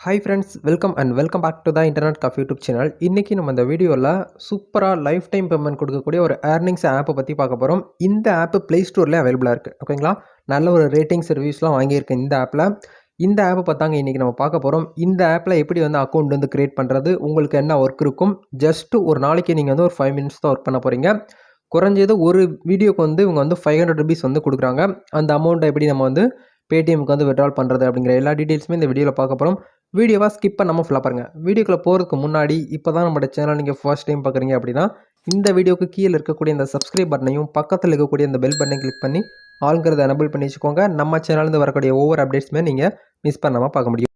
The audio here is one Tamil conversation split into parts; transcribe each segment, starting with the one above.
Hi friends welcome and welcome back to the internet coffee YouTube channel இன்றைக்கி நம்ம இந்த வீடியோவில் சூப்பராக லைஃப் டைம் பேமெண்ட் கொடுக்கக்கூடிய ஒரு ஏர்னிங்ஸ் ஆப்பை பற்றி பார்க்க போகிறோம் இந்த ஆப்பு ப்ளே ஸ்டோர்லேயே அவைலபிளாக இருக்குது ஓகேங்களா நல்ல ஒரு ரேட்டிங்ஸ் ரிவ்யூஸ்லாம் வாங்கியிருக்கேன் இந்த ஆப்பில் இந்த ஆப்பை பார்த்தாங்க இன்றைக்கி நம்ம பார்க்க போகிறோம் இந்த ஆப்பில் எப்படி வந்து அக்கௌண்ட் வந்து க்ரியேட் பண்ணுறது உங்களுக்கு என்ன ஒர்க் இருக்கும்? ஜஸ்ட்டு ஒரு நாளைக்கு நீங்கள் வந்து ஒரு ஃபைவ் மினிட்ஸ் தான் ஒர்க் பண்ண போகிறீங்க குறைஞ்சது ஒரு வீடியோக்கு வந்து இவங்க வந்து ஃபைவ் ஹண்ட்ரட் ருபீஸ் வந்து கொடுக்குறாங்க. அந்த அமௌண்ட்டை எப்படி நம்ம வந்து பேடிஎம்க்கு வந்து விட்ரால் பண்ணுறது அப்படிங்கிற எல்லா டீட்டெயில்ஸுமே இந்த வீடியோவில் பார்க்க போகிறோம் வீடியோவாக ஸ்கிப் பண்ணாமல் ஃபுல்லாக பாருங்கள் வீடியோக்குள்ளே போகிறதுக்கு முன்னாடி இப்போ தான் நம்மளோட சேனல் நீங்கள் ஃபர்ஸ்ட் டைம் பார்க்குறீங்க அப்படின்னா இந்த வீடியோக்கு கீழே இருக்கக்கூடிய இந்த சப்ஸ்கிரைப் பட்டனையும் பக்கத்தில் இருக்கக்கூடிய இந்த பெல் பட்டனை கிளிக் பண்ணி ஆளுங்கிறத எனபிள் பண்ணி வச்சுக்கோங்க. நம்ம சேனல்லேருந்து வரக்கூடிய ஒவ்வொரு அப்டேட்ஸுமே நீங்கள் மிஸ் பண்ணாமல் பார்க்க முடியும்.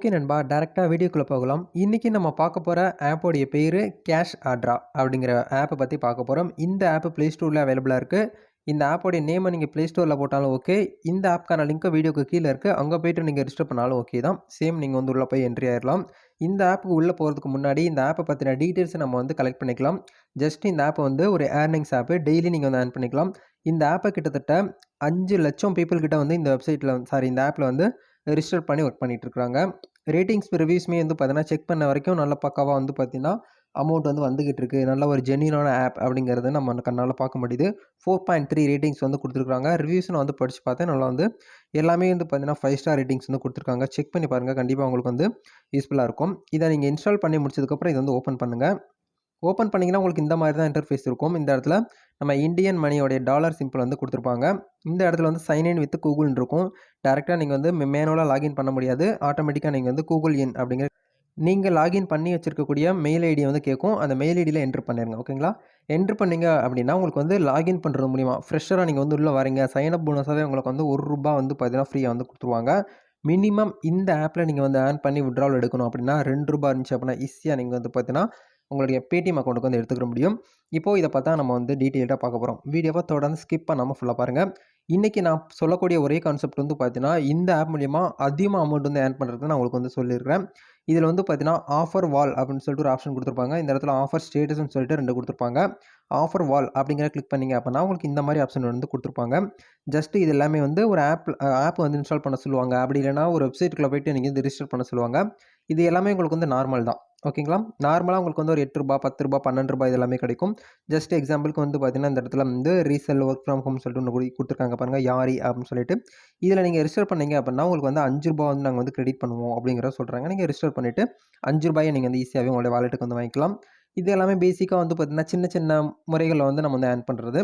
ஓகே நண்பா டேரெக்டாக வீடியோக்குள்ளே போகலாம். இன்றைக்கி நம்ம பார்க்க போகிற ஆப்போடைய பேர் கேஷ் ஆட்ரா அப்படிங்கிற ஆப்பை பற்றி பார்க்க போகிறோம் இந்த ஆப் ப்ளே ஸ்டோரில் அவைலபிளாக இருக்குது இந்த ஆப்போடைய நேமை நீங்கள் ப்ளே ஸ்டோரில் போட்டாலும் ஓகே இந்த ஆப்க்கான லிங்க்கு வீடியோக்கு கீழே இருக்குது அங்கே போய்ட்டு நீங்கள் ரிஜிஸ்டர் பண்ணாலும் ஓகே தான். சேம் நீங்கள் வந்து உள்ளே போய் என்ட்ரி ஆயிடலாம் இந்த ஆப்புக்கு உள்ளே போகிறதுக்கு முன்னாடி இந்த ஆப்பை பற்றின டீட்டெயில்ஸை நம்ம வந்து கலெக்ட் பண்ணிக்கலாம். ஜஸ்ட் இந்த ஆப்பை வந்து ஒரு ஏர்னிங்ஸ் ஆப்பு டெய்லி நீங்கள் வந்து ஏர்ன் பண்ணிக்கலாம். இந்த ஆப்பை கிட்டத்தட்ட அஞ்சு லட்சம் பீப்புள்கிட்ட வந்து இந்த வெப்சைட்டில் சாரி இந்த ஆப்பில் வந்து ரிஜிஸ்டர் பண்ணி ஒர்க் பண்ணிட்டு ரேட்டிங்ஸ் ரிவ்யூஸ்மே வந்து பார்த்தீங்கன்னா செக் பண்ண வரைக்கும் நல்ல பக்காவாக வந்து பார்த்தீங்கன்னா அமௌண்ட் வந்து வந்துகிட்டு இருக்குது நல்ல ஒரு ஜென்யூனான ஆப் அப்படிங்கிறது நம்ம கண்ணால் பார்க்க முடியுது. ஃபோர் பாயிண்ட் த்ரீ ரேட்டிங்ஸ் வந்து கொடுத்துருக்காங்க. ரிவ்யூஸ் நான் வந்து படித்து பார்த்தேன் நல்லா வந்து எல்லாமே வந்து பார்த்தீங்கன்னா ஃபைவ் ஸ்டார் ரேட்டிங்ஸ் வந்து கொடுத்துருக்காங்க. செக் பண்ணி பாருங்கள் கண்டிப்பாக உங்களுக்கு வந்து யூஸ்ஃபுல்லாக இருக்கும். இதை நீங்கள் இன்ஸ்டால் பண்ணி முடிச்சதுக்கப்புறம் இதை வந்து ஓப்பன் பண்ணுங்கள் ஓப்பன் பண்ணிங்கன்னா உங்களுக்கு இந்த மாதிரி தான் இன்டர்ஃபேஸ் இருக்கும். இந்த இடத்துல நம்ம இந்தியன் மணியோடைய டாலர் சிம்பிள் வந்து கொடுத்துருப்பாங்க. இந்த இடத்துல வந்து சைன் இன் வித் கூகுள்னு இருக்கும். டேரெக்டாக நீங்கள் வந்து மேனுவலாக லாகின் பண்ண முடியாது. ஆட்டோமேட்டிக்காக நீங்கள் வந்து கூகுள் இன் அப்படிங்கிற நீங்கள் லாகின் பண்ணி வச்சுருக்கக்கூடிய மெயில் ஐடி வந்து கேட்கும் அந்த மெயில் ஐடியில் என்ட்ரு பண்ணிடுங்க ஓகேங்களா என்ட்ரு பண்ணீங்க அப்படின்னா உங்களுக்கு வந்து லாகின் பண்ணுறது மூலிமா ஃப்ரெஷராக நீங்கள் வந்து உள்ளே வரீங்க. சைன் அப் போனஸாகவே உங்களுக்கு வந்து ஒரு ரூபா வந்து பார்த்தீங்கன்னா ஃப்ரீயாக வந்து கொடுத்துருவாங்க. மினிமம் இந்த ஆப்பில் நீங்கள் வந்து ஏர்ன் பண்ணி விட்ராவல் எடுக்கணும் அப்படின்னா ரெண்டு ரூபா இருந்துச்சு அப்படின்னா ஈஸியாக நீங்கள் வந்து பார்த்தீங்கன்னா உங்களுடைய பேடிஎம் அக்கௌண்ட்டுக்கு வந்து எடுத்துக்கிற முடியும். இப்போது இதை பார்த்தா நம்ம வந்து டீட்டெயில்டாக பார்க்க போகிறோம் வீடியோவை தொடர்ந்து ஸ்கிப் பண்ணாமல் ஃபுல்லாக பாருங்கள் இன்றைக்கி நான் சொல்லக்கூடிய ஒரே கான்செப்ட் வந்து பார்த்தீங்கன்னா இந்த ஆப் மூலிமா அதிகமாக அமௌண்ட் வந்து ஏர்ன் பண்ணுறது நான் உங்களுக்கு வந்து சொல்லியிருக்கிறேன் இதில் வந்து பார்த்தீங்கன்னா ஆஃபர் வால் அப்படின்னு சொல்லிட்டு ஒரு ஆப்ஷன் கொடுத்துருப்பாங்க. இந்த இடத்துல ஆஃபர் ஸ்டேட்டஸ்னு சொல்லிட்டு ரெண்டு கொடுத்துருப்பாங்க. ஆஃபர் வால் அப்படிங்கிற கிளிக் பண்ணிங்க அப்படின்னா உங்களுக்கு இந்த மாதிரி ஆப்ஷன் வந்து கொடுத்துருப்பாங்க. ஜஸ்ட் இது எல்லாமே வந்து ஒரு ஆப் ஆப் வந்து இன்ஸ்டால் பண்ண சொல்லுவாங்க. அப்படி இல்லைனா ஒரு வெப்சைட்டுக்குள்ளே போயிட்டு நீங்கள் வந்து ரிஜிஸ்டர் பண்ண சொல்லுவாங்க. இது எல்லாமே உங்களுக்கு வந்து நார்மல் தான். ஓகேங்களா? நார்மலாக உங்களுக்கு வந்து ஒரு எட்டு ரூபா பத்து ரூபா பன்னெண்டு ரூபாய் இது எல்லாமே கிடைக்கும். ஜஸ்ட் எக்ஸாம்பிளுக்கு வந்து பார்த்தீங்கன்னா இந்த இடத்துல வந்து ரீசெல் ஒர்க் ஃப்ரம் ஹோம் சொல்லிட்டு ஒன்று கொடுத்துருக்காங்க பாருங்கள் யாரி அப்படின்னு சொல்லிட்டு. இதில் நீங்கள் ரிஜிஸ்டர் பண்ணீங்க அப்படின்னா உங்களுக்கு வந்து அஞ்சு ரூபா வந்து நாங்கள் வந்து கிரெடிட் பண்ணுவோம் அப்படிங்கிற சொல்கிறாங்க நீங்கள் ரிஜிஸ்டர் பண்ணிவிட்டு அஞ்சு ரூபாயை நீங்கள் வந்து ஈஸியாகவே உங்களுடைய வாலெட்டுக்கு வந்து வாங்கிக்கலாம். இது எல்லாமே பேசிக்காக வந்து பார்த்திங்கன்னா சின்ன சின்ன முறைகளில் வந்து நம்ம வந்து ஏர்ன் பண்ணுறது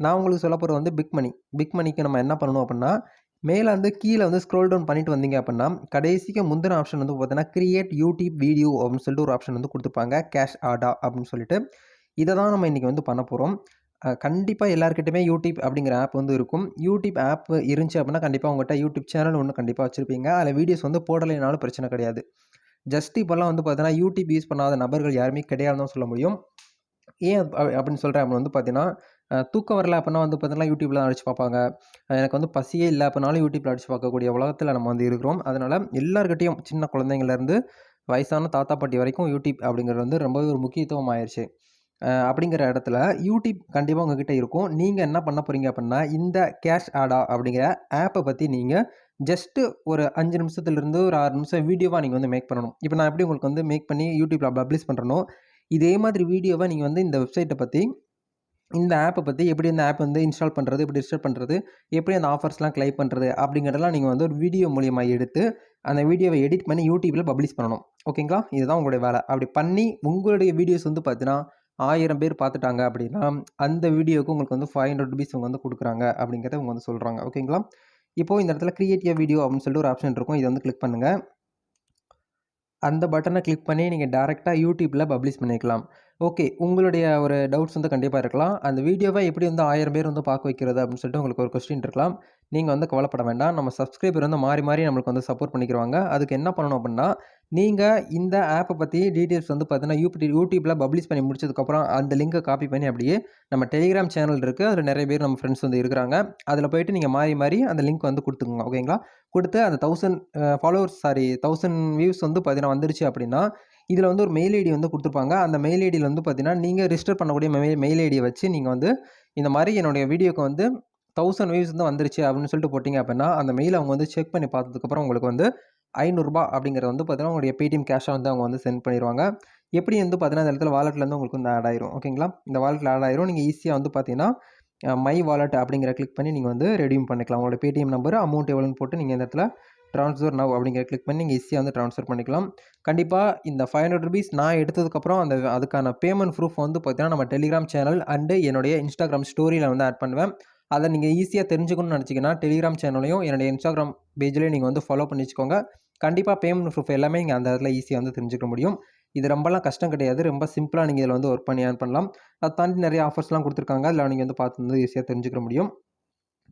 நான் உங்களுக்கு சொல்ல போகிறது வந்து பிக் மணி பிக் மணிக்கு நம்ம என்ன பண்ணணும் அப்படின்னா மேலே வந்து கீழே வந்து ஸ்க்ரோல் டவுன் பண்ணிட்டு வந்தீங்க அப்படின்னா கடைசிக்கு முந்தின ஆப்ஷன் வந்து பார்த்தீங்கன்னா கிரியேட் யூடியூப் வீடியோ அப்படின்னு சொல்லிட்டு ஒரு ஆப்ஷன் வந்து கொடுத்துருப்பாங்க. கேஷ் ஆடா அப்படின்னு சொல்லிட்டு. இதை தான் நம்ம இன்றைக்கி வந்து பண்ண போகிறோம் கண்டிப்பாக எல்லாருக்கிட்டையுமே யூடியூப் அப்படிங்கிற ஆப் வந்து இருக்கும். யூடியூப் ஆப் இருந்துச்சு அப்படின்னா கண்டிப்பாக உங்கள்கிட்ட யூடியூப் சேனல் ஒன்று கண்டிப்பாக வச்சுருப்பீங்க. அதில் வீடியோஸ் வந்து போடலைனாலும் பிரச்சனை கிடையாது. ஜஸ்ட் இப்போல்லாம் வந்து பார்த்தீங்கன்னா யூடியூப் யூஸ் பண்ணாத நபர்கள் யாருமே கிடையாதுன்னு சொல்ல முடியும். ஏன் அப்படின்னு சொல்கிறேன் அப்படின்னு வந்து பார்த்தீங்கன்னா தூக்கம் வரல அப்படின்னா வந்து பார்த்தீங்கன்னா யூடியூப்பில் அடிச்சு பார்ப்பாங்க. எனக்கு வந்து பசியே இல்லை அப்படின்னாலும் யூடியூப்பில் அடிச்சு பார்க்கக்கூடிய உலகத்தில் நம்ம வந்து இருக்கிறோம். அதனால் எல்லாருக்கிட்டையும் சின்ன குழந்தைங்கள்லேருந்து வயசான தாத்தா பாட்டி வரைக்கும் யூடியூப் அப்படிங்கிறது வந்து ரொம்பவே ஒரு முக்கியத்துவம் ஆயிடுச்சு அப்படிங்கிற இடத்துல யூடியூப் கண்டிப்பாக உங்ககிட்ட இருக்கும். நீங்கள் என்ன பண்ண போகிறீங்க அப்படின்னா இந்த கேஷ் ஆடா அப்படிங்கிற ஆப்பை பற்றி நீங்கள் ஜஸ்ட்டு ஒரு அஞ்சு நிமிஷத்துலேருந்து ஒரு ஆறு நிமிஷம் வீடியோவாக நீங்கள் வந்து மேக் பண்ணணும். இப்போ நான் எப்படி உங்களுக்கு வந்து மேக் பண்ணி யூடியூப்பில் பப்ளிஷ் பண்ணுறனோ இதே மாதிரி வீடியோவை நீங்கள் வந்து இந்த வெப்சைட்டை பற்றி இந்த ஆப்பை பற்றி எப்படி இந்த ஆப் வந்து இன்ஸ்டால் பண்ணுறது எப்படி ரிஜிஸ்டர் பண்ணுறது எப்படி அந்த ஆஃபர்ஸ்லாம் கிளைம் பண்ணுறது அப்படிங்கிறதெல்லாம் நீங்கள் வந்து ஒரு வீடியோ மூலியமாக எடுத்து அந்த வீடியோவை எடிட் பண்ணி யூடியூப்பில் பப்ளிஷ் பண்ணணும். ஓகேங்களா இதுதான் உங்களுடைய வேலை. அப்படி பண்ணி உங்களுடைய வீடியோஸ் வந்து பார்த்தீங்கன்னா ஆயிரம் பேர் பார்த்துட்டாங்க அப்படின்னா அந்த வீடியோவுக்கு உங்களுக்கு வந்து ஃபைவ் ஹண்ட்ரட் ருபீஸ் அவங்க வந்து கொடுக்குறாங்க அப்படிங்கிறத அவங்க வந்து சொல்கிறாங்க ஓகேங்களா இப்போது இந்த இடத்துல கிரியேட்டிவ் வீடியோ அப்படின்னு சொல்லிட்டு ஒரு ஆப்ஷன் இருக்கும். இதை வந்து கிளிக் பண்ணுங்கள் அந்த பட்டனை கிளிக் பண்ணி நீங்கள் டேரெக்டாக யூடியூப்பில் பப்ளிஷ் பண்ணிக்கலாம். ஓகே உங்களுடைய ஒரு டவுட்ஸ் வந்து கண்டிப்பாக இருக்கலாம். அந்த வீடியோவை எப்படி வந்து ஆயிரம் பேர் வந்து பார்க்க வைக்கிறது அப்படின்னு சொல்லிட்டு உங்களுக்கு ஒரு கொஸ்டின் இருக்கலாம். நீங்கள் வந்து கவலைப்பட வேண்டாம். நம்ம சப்ஸ்கிரைபர் வந்து மாறி மாறி நம்மளுக்கு வந்து சப்போர்ட் பண்ணிக்கிறாங்க அதுக்கு என்ன பண்ணணும் அப்படின்னா நீங்கள் இந்த ஆப்பை பற்றி டீட்டெயில்ஸ் வந்து பார்த்தீங்கன்னா யூபி யூடியூப்பில் பப்ளிஷ் பண்ணி முடிச்சதுக்கப்புறம் அந்த லிங்கை காப்பி பண்ணி அப்படியே நம்ம டெலிகிராம் சேனல் இருக்குது அதில் நிறைய பேர் நம்ம ஃப்ரெண்ட்ஸ் வந்து இருக்கிறாங்க. அதில் போயிட்டு நீங்கள் மாறி மாறி அந்த லிங்க் வந்து கொடுத்துக்கோங்க. ஓகேங்களா கொடுத்து அந்த thousand followers sorry thousand views வந்து பார்த்தீங்கன்னா வந்துருச்சு அப்படின்னா இதில் வந்து ஒரு மெயில் ஐடி வந்து கொடுத்துருப்பாங்க. அந்த மெயில் ஐடியில் வந்து பார்த்தீங்கன்னா நீங்கள் ரிஜிஸ்டர் பண்ணக்கூடிய மெயில் மெயில் ஐடியை வச்சு நீங்கள் வந்து இந்த மாதிரி என்னுடைய வீடியோக்கு வந்து தௌசண்ட் வியூஸ் வந்து வந்துருச்சு அப்படின்னு சொல்லிட்டு போட்டிங்க அப்படின்னா அந்த மெயில் அவங்க வந்து செக் பண்ணி பார்த்ததுக்கப்புறம் உங்களுக்கு வந்து ஐநூறுரூபா அப்படிங்கிறது வந்து பார்த்தீங்கன்னா உங்களுடைய பேடிஎம் கேஷாக வந்து அவங்க வந்து சென்ட் பண்ணிடுவாங்க எப்படி வந்து பார்த்தீங்கன்னா அந்த இடத்துல வாலெட்லேருந்து உங்களுக்கு வந்து ஆட் ஆயிரும். ஓகேங்களா இந்த வாலெட்டில் ஆட் ஆயிரும். நீங்கள் ஈஸியாக வந்து பார்த்தீங்கன்னா மை வாலெட் அப்படிங்கிற கிளிக் பண்ணி நீங்கள் வந்து ரெடியூம் பண்ணிக்கலாம். உங்களோட பேடிஎம் நம்பர் அமௌண்ட் எவ்வளோன்னு போட்டு நீங்கள் இந்த இடத்துல ட்ரான்ஸ்ஃபர் நவ் அப்படிங்கிற கிளிக் பண்ணி நீங்கள் ஈஸியாக வந்து ட்ரான்ஸ்ஃபர் பண்ணிக்கலாம். கண்டிப்பாக இந்த ஃபைவ் ஹண்ட்ரட் ருபீஸ் நான் எடுத்ததுக்கப்புறம் அந்த அதுக்கான பேமெண்ட் ப்ரூஃப் வந்து பார்த்தீங்கன்னா நம்ம டெலிகிராம் சேனல் அண்டு என்னுடைய இன்ஸ்டாகிராம் ஸ்டோரியில் வந்து ஆட் பண்ணுவேன். அதை நீங்கள் ஈஸியாக தெரிஞ்சுக்கணும்னு நினச்சிங்கன்னா டெலிகிராம் சேனலையும் என்னுடைய இன்ஸ்டாகிராம் பேஜ்லேயும் நீங்கள் வந்து ஃபாலோ பண்ணி வச்சுக்கோங்க. கண்டிப்பாக பேமெண்ட் ப்ரூஃப் எல்லாமே நீங்கள் அந்த இடத்துல ஈஸியாக வந்து தெரிஞ்சுக்க முடியும். இது ரொம்பலாம் கஷ்டம் கிடையாது. ரொம்ப சிம்பிளாக நீங்கள் இதில் வந்து ஒர்க் பண்ணி ஏர்ன் பண்ணலாம். அதை தாண்டி நிறைய ஆஃபர்ஸ்லாம் கொடுத்துருக்காங்க. அதில் நீங்கள் வந்து பார்த்து வந்து ஈஸியாக தெரிஞ்சுக்க முடியும்.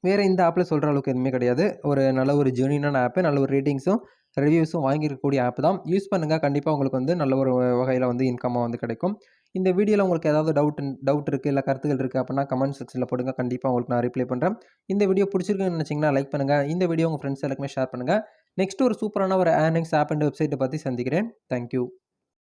வேறு இந்த ஆப்பில் சொல்கிற அளவுக்கு எதுவுமே கிடையாது. ஒரு நல்ல ஒரு ஜெனியூனான ஆப்பு நல்ல ஒரு ரேட்டிங்ஸும் ரிவ்யூஸும் வாங்கியிருக்கக்கூடிய ஆப் தான். யூஸ் பண்ணுங்கள் கண்டிப்பாக உங்களுக்கு வந்து நல்ல ஒரு வகையில் வந்து இன்கம்மாக வந்து கிடைக்கும். இந்த வீடியோவில் உங்களுக்கு ஏதாவது டவுட் டவுட் இருக்குது இல்லை கருத்துகள் இருக்குது அப்படின்னா கமெண்ட் செக்ஷனில் போடுங்க. கண்டிப்பாக உங்களுக்கு நான் ரிப்ளை பண்ணுறேன் இந்த வீடியோ பிடிச்சிருக்குன்னு நினச்சிங்கன்னா லைக் பண்ணுங்கள் இந்த வீடியோ உங்கள் ஃப்ரெண்ட்ஸ் எல்லாருக்குமே ஷேர் பண்ணுங்கள் நெக்ஸ்ட் ஒரு சூப்பரான ஒரு ஏர்னிங்ஸ் ஆப் அண்ட் வெப்சைட்டை பற்றி சந்திக்கிறேன். தேங்க்யூ